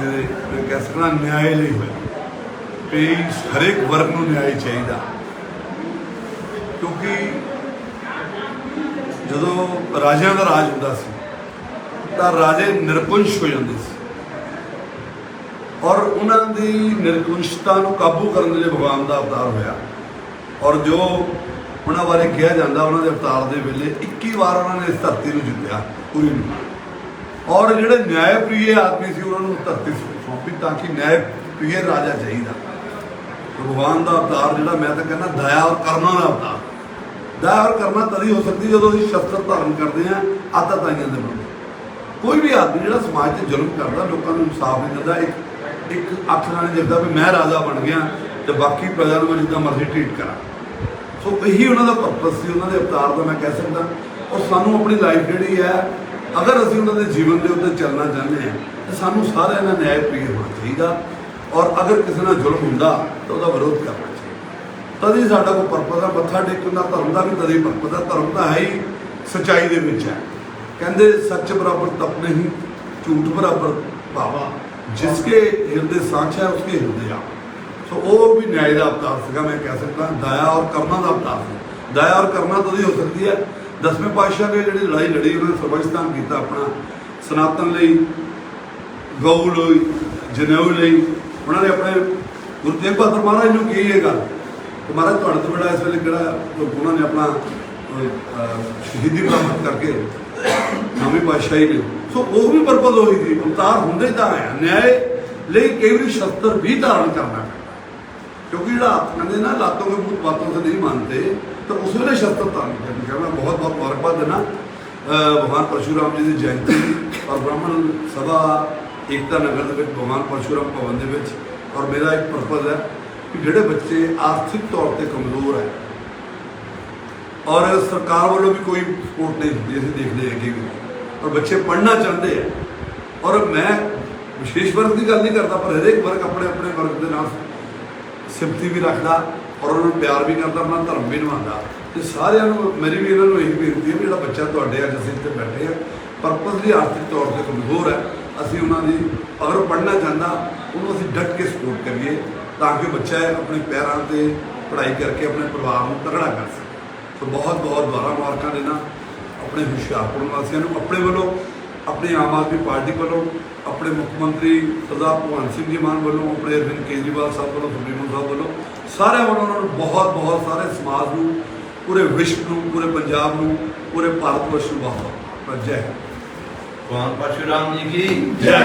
ਦੇ ਮੈਂ ਕਹਿ ਸਕਦਾ ਨਿਆਂ ਲਈ ਹੋਇਆ ਵੀ ਹਰੇਕ ਵਰਗ ਨੂੰ ਨਿਆਂ ਚਾਹੀਦਾ। ਕਿਉਂਕਿ ਜਦੋਂ ਰਾਜਿਆਂ ਦਾ ਰਾਜ ਹੁੰਦਾ ਸੀ, ਤਾਂ ਰਾਜੇ ਨਿਰਪੰਸ਼ ਹੋ ਜਾਂਦੇ ਸੀ। ਔਰ ਉਹਨਾਂ ਦੀ ਨਿਰਪੰਸ਼ਤਾ ਨੂੰ ਕਾਬੂ ਕਰਨ ਦੇ ਲਈ ਭਗਵਾਨ ਦਾ ਅਵਤਾਰ ਹੋਇਆ। ਔਰ ਜੋ ਉਹਨਾਂ ਬਾਰੇ ਕਿਹਾ ਜਾਂਦਾ, ਉਹਨਾਂ ਦੇ ਅਵਤਾਰ ਦੇ ਵੇਲੇ 21 ਵਾਰ ਉਹਨਾਂ ਨੇ ਇਸ ਧਰਤੀ ਨੂੰ ਜਿੱਤਿਆ, ਪੂਰੀ ਨੂੰ। ਔਰ ਜਿਹੜੇ ਨਿਆਂ ਪ੍ਰਿਯ ਆਦਮੀ ਸੀ, ਉਹਨਾਂ ਨੂੰ ਧਰਤੀ ਸੌਂਪੀ ਤਾਂ ਕਿ ਨਿਆਂ ਪ੍ਰਿਯ ਰਾਜਾ ਚਾਹੀਦਾ। ਭਗਵਾਨ ਦਾ ਅਵਤਾਰ ਜਿਹੜਾ ਮੈਂ ਤਾਂ ਕਹਿੰਦਾ ਦਇਆ ਔਰ ਕਰਨਾ ਦਾ ਅਵਤਾਰ। ਦਇਆ ਔਰ ਕਰਨਾ ਤਦ ਹੋ ਸਕਦੀ ਜਦੋਂ ਅਸੀਂ ਸ਼ਸਤਰ ਧਾਰਨ ਕਰਦੇ ਹਾਂ ਆਤਾ ਤਾਈਆਂ ਦੇ ਬੰਦੇ। ਕੋਈ ਵੀ ਆਦਮੀ ਜਿਹੜਾ ਸਮਾਜ ਤੇ ਜ਼ੁਲਮ ਕਰਦਾ, ਲੋਕਾਂ ਨੂੰ ਇਨਸਾਫ ਨਹੀਂ ਦਿੰਦਾ, ਇੱਕ ਇੱਕ ਅੱਖ ਨਾਲ ਨਹੀਂ ਦੇਖਦਾ ਵੀ ਮੈਂ ਰਾਜਾ ਬਣ ਗਿਆ ਤੇ ਬਾਕੀ ਪ੍ਰਜਾ ਨੂੰ ਮੈਂ ਜਿੱਦਾਂ ਮਰਜ਼ੀ ਟ੍ਰੀਟ ਕਰਾਂ। ਸੋ ਇਹੀ ਉਹਨਾਂ ਦਾ ਪਰਪਸ ਸੀ, ਉਹਨਾਂ ਦੇ ਅਵਤਾਰ ਦਾ ਮੈਂ ਕਹਿ ਸਕਦਾ। ਔਰ ਸਾਨੂੰ ਆਪਣੀ ਲਾਈਫ ਜਿਹੜੀ ਹੈ ਅਗਰ ਅਸੀਂ ਉਹਨਾਂ ਦੇ ਜੀਵਨ ਦੇ ਉੱਤੇ ਚੱਲਣਾ ਚਾਹੁੰਦੇ ਹਾਂ, ਤਾਂ ਸਾਨੂੰ ਸਾਰਿਆਂ ਨਾਲ ਨਿਆਂ ਪ੍ਰਿਯ ਹੋਣਾ ਚਾਹੀਦਾ। ਔਰ ਅਗਰ ਕਿਸੇ ਨਾਲ ਜ਼ੁਲਮ ਹੁੰਦਾ, ਤਾਂ ਉਹਦਾ ਵਿਰੋਧ ਕਰਨਾ ਚਾਹੀਦਾ। ਤਦ ਹੀ ਸਾਡਾ ਕੋਈ ਪਰਪਸ ਹੈ ਮੱਥਾ ਟੇਕਣ ਦਾ ਧਰਮ ਦਾ ਵੀ ਤਦ ਹੀ ਪਰਪਸ ਹੈ ਧਰਮ ਤਾਂ ਹੈ ਹੀ ਸਚਾਈ ਦੇ ਵਿੱਚ ਹੈ ਕਹਿੰਦੇ ਸੱਚ ਬਰਾਬਰ ਤਪ ਨਹੀਂ, ਝੂਠ ਬਰਾਬਰ ਭਾਵਾ। ਜਿਸ ਕੇ ਹਿਰਦੇ ਸਾਚ ਹੈ, ਉਸਕੇ ਹਿਰਦੇ ਆ। ਸੋ ਉਹ ਵੀ ਨਿਆਂ ਦਾ ਅਵਤਾਰ ਸੀਗਾ, ਮੈਂ ਕਹਿ ਸਕਦਾ। ਦਇਆ ਔਰ ਕਰਨਾ ਦਾ ਅਵਤਾਰ ਸੀ। ਦਇਆ ਔਰ ਕਰਨਾ ਤਦ ਹੀ ਹੋ ਸਕਦੀ ਹੈ ਦਸਵੇਂ ਪਾਤਸ਼ਾਹ ਨੇ ਜਿਹੜੀ ਲੜਾਈ ਲੜੀ, ਉਹਨਾਂ ਨੇ ਸਰਬਜਤਾਨ ਕੀਤਾ ਆਪਣਾ ਸਨਾਤਨ ਲਈ, ਗਊ ਲਈ, ਜਨੇਊ ਲਈ। ਉਹਨਾਂ ਨੇ ਆਪਣੇ ਗੁਰੂ ਤੇਗ ਬਹਾਦਰ ਮਹਾਰਾਜ ਨੂੰ ਕੀ ਇਹ ਗੱਲ? ਕਿ ਮਹਾਰਾਜ ਤੁਹਾਡੇ ਤੋਂ ਬੜਾ ਇਸ ਵੇਲੇ ਕਿਹੜਾ ਉਹਨਾਂ ਨੇ ਆਪਣਾ ਸ਼ਹੀਦੀ ਪ੍ਰਾਪਤ ਕਰਕੇ ਨਵੇਂ ਪਾਤਸ਼ਾਹੀ ਨੇ ਸੋ ਉਹ ਵੀ ਪਰਪਸ ਹੋਈ ਸੀ। ਅਵਤਾਰ ਹੁੰਦੇ ਤਾਂ ਹੈ। ਨਿਆਂ ਲਈ ਕਈ ਵਾਰੀ ਸ਼ਸਤਰ ਵੀ ਧਾਰਨ ਕਰਨਾ क्योंकि ਜਿਹੜਾ ਆਪ ਕਹਿੰਦੇ ਨਾ ਲਾਤੋਂ ਕੇ ਭੂਤ ਬਾਤੋਂ से नहीं मानते तो उस ਵੇਲੇ ਸ਼ਸਤਰ ਧਾਰਨ ਕਰਨਾ ਕਿ ਮੈਂ ਬਹੁਤ ਬਹੁਤ ਮੁਬਾਰਕਬਾਦ ਦੇਣਾ ਅਹ ਭਗਵਾਨ ਪਰਸ਼ੂਰਾਮ ਜੀ ਦੀ ਜਯੰਤੀ ਔਰ ਬ੍ਰਾਹਮਣ ਸਭਾ ਏਕਤਾ ਨਗਰ ਦੇ ਵਿੱਚ ਭਗਵਾਨ ਪਰਸ਼ੂਰਾਮ ਭਵਨ ਦੇ ਵਿੱਚ ਔਰ ਮੇਰਾ ਇੱਕ ਪਰਪਸ ਹੈ ਕਿ ਜਿਹੜੇ ਬੱਚੇ ਆਰਥਿਕ ਤੌਰ ਤੇ ਕਮਜ਼ੋਰ ਹੈ ਔਰ ਸਰਕਾਰ ਵੱਲੋਂ ਵੀ ਕੋਈ ਸਪੋਰਟ ਨਹੀਂ ਹੁੰਦੀ ਅਸੀਂ ਦੇਖਦੇ ਹਾਂ ਕਿ ਵੀ ਔਰ ਬੱਚੇ ਪੜ੍ਹਨਾ ਚਾਹੁੰਦੇ ਆ ਔਰ ਮੈਂ ਵਿਸ਼ੇਸ਼ ਵਰਗ ਦੀ ਗੱਲ ਨਹੀਂ ਕਰਦਾ ਪਰ ਹਰੇਕ ਵਰਗ ਆਪਣੇ ਆਪਣੇ ਵਰਗ ਦੇ ਨਾਲ ਸਿਮਤੀ ਵੀ ਰੱਖਦਾ ਔਰ ਉਹਨਾਂ ਨੂੰ ਪਿਆਰ ਵੀ ਕਰਦਾ, ਆਪਣਾ ਧਰਮ ਵੀ ਨਿਭਾਉਂਦਾ। ਤੇ ਸਾਰਿਆਂ ਨੂੰ, ਮੇਰੀ ਵੀ ਇਹਨਾਂ ਨੂੰ ਇਹੀ ਬੇਨਤੀ ਹੈ ਵੀ ਜਿਹੜਾ ਬੱਚਾ ਤੁਹਾਡੇ ਅੱਜ ਅਸੀਂ ਇੱਥੇ ਬੈਠੇ ਆ ਪਰਪਸਲੀ ਆਰਥਿਕ ਤੌਰ ਤੇ ਕਮਜ਼ੋਰ ਹੈ, ਅਸੀਂ ਉਹਨਾਂ ਦੀ ਅਗਰ ਉਹ ਪੜ੍ਹਨਾ ਚਾਹੁੰਦਾ, ਉਹਨੂੰ ਅਸੀਂ ਡਟ ਕੇ ਸਪੋਰਟ ਕਰੀਏ ਤਾਂ ਕਿ ਬੱਚਾ ਆਪਣੇ ਪੈਰਾਂ ਤੇ ਪੜ੍ਹਾਈ ਕਰਕੇ ਆਪਣੇ ਪਰਿਵਾਰ ਨੂੰ ਤਗੜਾ ਕਰ ਸਕੇ। ਸੋ ਬਹੁਤ ਬਹੁਤ ਦੁਆਰਾ ਮੁਬਾਰਕਾਂ ਦੇਣਾ ਆਪਣੇ ਹੁਸ਼ਿਆਰਪੁਰ ਵਾਸੀਆਂ ਨੂੰ, ਆਪਣੇ ਵੱਲੋਂ ਆਪਣੀ ਆਮ ਆਦਮੀ ਪਾਰਟੀ ਵੱਲੋਂ ਆਪਣੇ ਮੁੱਖ ਮੰਤਰੀ ਸਰਦਾਰ ਭਗਵੰਤ ਸਿੰਘ ਜੀ ਮਾਨ ਵੱਲੋਂ ਆਪਣੇ ਅਰਵਿੰਦ ਕੇਜਰੀਵਾਲ ਸਾਹਿਬ ਵੱਲੋਂ ਸੁਪਰੀਮੋ ਸਾਹਿਬ ਵੱਲੋਂ ਸਾਰਿਆਂ ਵੱਲੋਂ ਉਹਨਾਂ ਨੂੰ ਬਹੁਤ ਬਹੁਤ ਸਾਰੇ ਸਮਾਜ ਨੂੰ ਪੂਰੇ ਵਿਸ਼ਵ ਨੂੰ ਪੂਰੇ ਪੰਜਾਬ ਨੂੰ ਪੂਰੇ ਭਾਰਤ ਵਰਸ਼ ਨੂੰ ਬਹੁਤ ਬਹੁਤ ਜੈ। ਭਗਵਾਨ ਪਰਸ਼ੁਰਾਮ ਜੀ ਕੀ ਜੈ